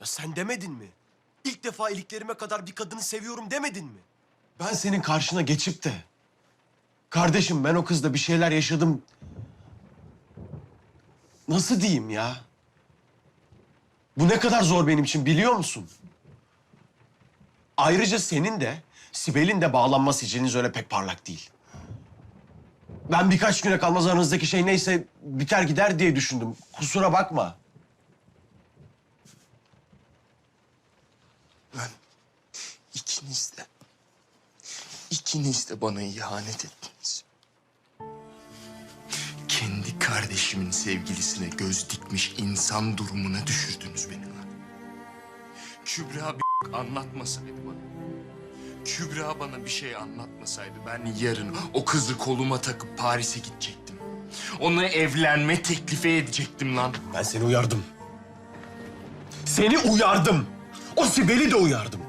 Ya sen demedin mi? İlk defa iliklerime kadar bir kadını seviyorum demedin mi? Ben senin karşına geçip de... Kardeşim ben o kızla bir şeyler yaşadım... Nasıl diyeyim ya? Bu ne kadar zor benim için biliyor musun? Ayrıca senin de Sibel'in de bağlanma siciliniz öyle pek parlak değil. Ben birkaç güne kalmaz aranızdaki şey neyse biter gider diye düşündüm. Kusura bakma. Ben ikiniz de, ikiniz de bana ihanet ettiniz. Kendi kardeşimin sevgilisine göz dikmiş insan durumuna düşürdünüz beni lan. Kübra bir anlatmasaydı bana. Kübra bana bir şey anlatmasaydı ben yarın o kızı koluma takıp Paris'e gidecektim. Ona evlenme teklifi edecektim lan. Ben seni uyardım. Seni uyardım. O Sibel'i de uyardım.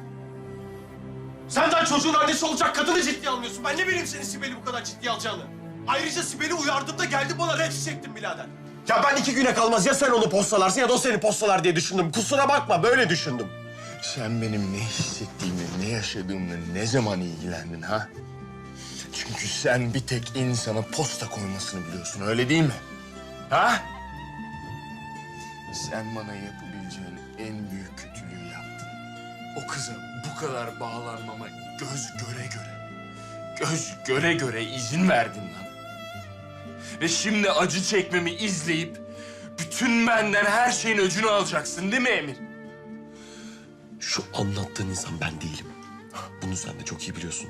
Sen daha çocuğun annesi olacak kadını ciddiye almıyorsun. Ben ne bileyim senin Sibel'i bu kadar ciddiye alacağını. Ayrıca Sibel'i uyardığımda geldi bana red çektin birader. Ya ben iki güne kalmaz ya sen onu postalarsın ya da o seni postalar diye düşündüm. Kusura bakma böyle düşündüm. Sen benim ne hissettiğimle, ne yaşadığımla ne zaman ilgilendin ha? Çünkü sen bir tek insana posta koymasını biliyorsun, öyle değil mi? Ha? Sen bana yapabileceğin O kıza bu kadar bağlanmama göz göre göre, göz göre göre izin verdin lan. Ve şimdi acı çekmemi izleyip bütün benden her şeyin öcünü alacaksın değil mi Emir? Şu anlattığın insan ben değilim. Bunu sen de çok iyi biliyorsun.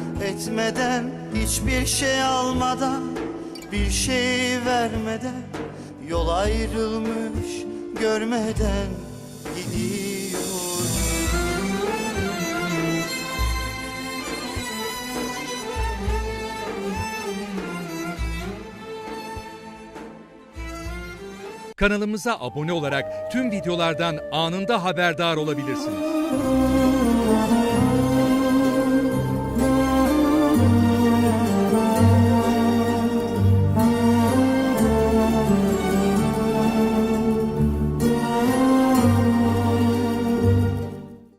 etmeden Hiçbir şey almadan, bir şey vermeden Yol ayrılmış görmeden gidiyor Kanalımıza abone olarak tüm videolardan anında haberdar olabilirsiniz.